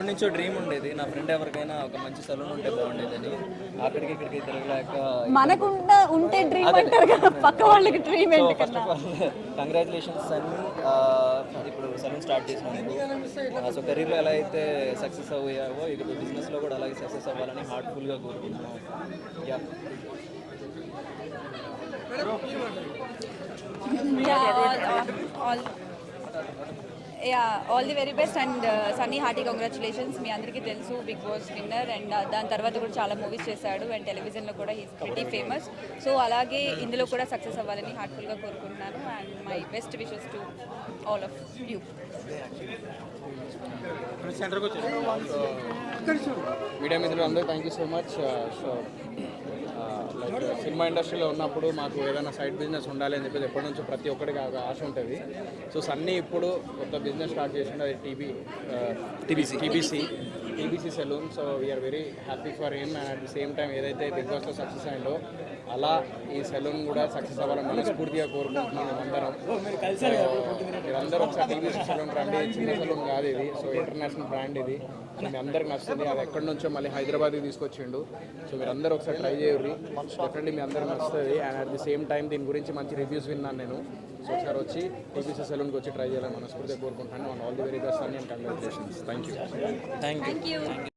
ఎప్పటి నుంచో డ్రీమ్ ఉండేది. నా ఫ్రెండ్ ఎవరికైనా ఒక మంచి సలూన్ ఉంటే బాగుండేదని. అక్కడికి ఇక్కడికి తిరగలేక మనకుండా ఉంటే డ్రీమ్ అంటారు కదా పక్క వాళ్ళకి డ్రీమ్ ఏంటి ఫస్ట్ ఆఫ్ ఆల్ కంగ్రాచులేషన్స్ అని ఇప్పుడు సలూన్ స్టార్ట్ చేసినందుకు సో కెరీర్లో ఎలా అయితే సక్సెస్ అయ్యావో ఇక బిజినెస్లో కూడా అలాగే సక్సెస్ అవ్వాలని హార్ట్ఫుల్గా కోరుకుంటున్నాను yeah yeah all the very best and Sunny hearty congratulations మీ అందరికీ తెలుసు బిగ్ బాస్ విన్నర్ అండ్ దాని తర్వాత కూడా చాలా మూవీస్ చేశాడు అండ్ టెలివిజన్లో కూడా హీస్ ప్రిటీ ఫేమస్ సో అలాగే ఇందులో కూడా సక్సెస్ అవ్వాలని హార్ట్ఫుల్గా కోరుకుంటున్నాను and my best wishes to all of you media మిత్రులు అందరూ thank you so much so cinema ఇండస్ట్రీలో ఉన్నప్పుడు మాకు ఏదైనా సైడ్ బిజినెస్ ఉండాలి అని చెప్పేసి ఎప్పటి నుంచో ప్రతి ఒక్కరికి ఒక ఆశ ఉంటుంది. సో సన్నీ ఇప్పుడు కొత్త బిజినెస్ స్టార్ట్ చేసిండు అది TB TBC TBC TBC salon so we are very happy for him and at the same time ఏదైతే బిగ్ బాస్లో సక్సెస్ అయిందో అలా ఈ సెలూన్ కూడా సక్సెస్ అవ్వాలని మనస్ఫూర్తిగా కోరుకుంటున్నాం అందరం. మీరందరూ ఒకసారి టీబీసీ సెలూన్ రండి. చిన్న సెలూన్ కాదు ఇది. సో ఇంటర్నేషనల్ బ్రాండ్ ఇది. సో మీ అందరికి నచ్చుతుంది. అది ఎక్కడి నుంచో మళ్ళీ హైదరాబాద్కి తీసుకొచ్చిండు. సో మీరు అందరూ ఒకసారి ట్రై చేయరు డెఫినెట్లీ మీ అందరికి నచ్చుతుంది. And at the same time దీని గురించి మంచి రివ్యూస్ విన్నాను నేను. సో ఒకసారి వచ్చి టీబీసీ సెలూన్కి వచ్చి ట్రై చేయాలని మనస్ఫూర్తిగా కోరుకుంటాను ఆల్ ది వెరీ బెస్ట్ అని congratulations thank you thank you